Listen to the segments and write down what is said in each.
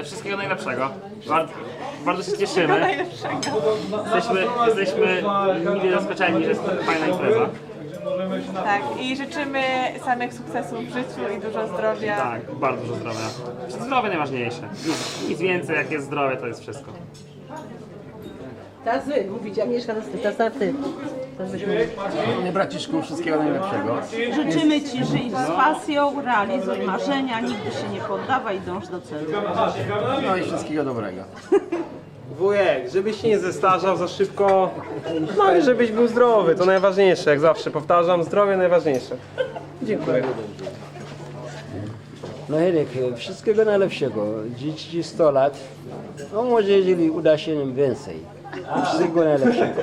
E, Wszystkiego najlepszego. Bardzo, bardzo się cieszymy. Jesteśmy, jesteśmy mile zaskoczeni, że jest to fajna impreza. Tak, i życzymy samych sukcesów w życiu i dużo zdrowia. Tak, bardzo dużo zdrowia. Zdrowie najważniejsze. Nic, nic więcej, jak jest zdrowie, to jest wszystko. Teraz wy mówicie, a Mieszka teraz ty, teraz teraz ty. Braciszku, wszystkiego najlepszego. Życzymy Ci, żyj z pasją, realizuj marzenia, nigdy się nie poddawaj, dąż do celu. No i wszystkiego dobrego. Wujek, żebyś się nie zestarzał za szybko, no i żebyś był zdrowy, to najważniejsze, jak zawsze powtarzam, zdrowie najważniejsze. Dziękuję. No Henryk, wszystkiego najlepszego. Dzieci 100 lat. No może jeżeli uda się im więcej. Wszystkiego najlepszego.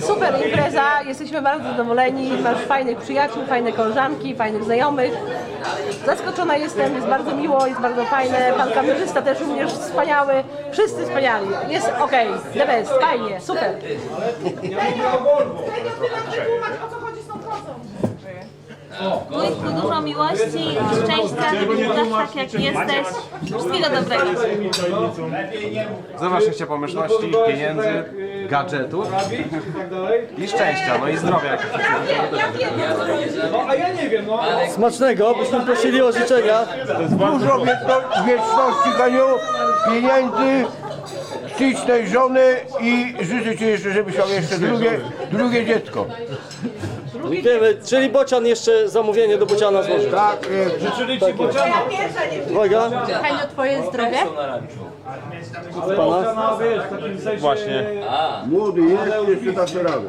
Super impreza, jesteśmy bardzo zadowoleni. Masz fajnych przyjaciół, fajne koleżanki, fajnych znajomych. Zaskoczona jestem, jest bardzo miło, jest bardzo fajne. Pan kamerzysta też również wspaniały. Wszyscy wspaniali. Jest okej, the best, fajnie, super. Wujku, dużo miłości, szczęścia, żebyś udasz tak jak jesteś. Wszystkiego dobrego. Zawsze pomyślności, pieniędzy, gadżetów i szczęścia, no i zdrowia. Smacznego, byśmy prosili o życzenia. Dużo wieczno- wieczności, Kaniu, pieniędzy, ślicznej żony i życzę Ci jeszcze, żebyś miał jeszcze drugie, drugie dziecko. Wiemy, czyli Bocian jeszcze zamówienie do Bociana złożył. Tak, e, Uwaga, Haniu, twoje zdrowie? pana. Właśnie. młody jest, jeszcze tak radę.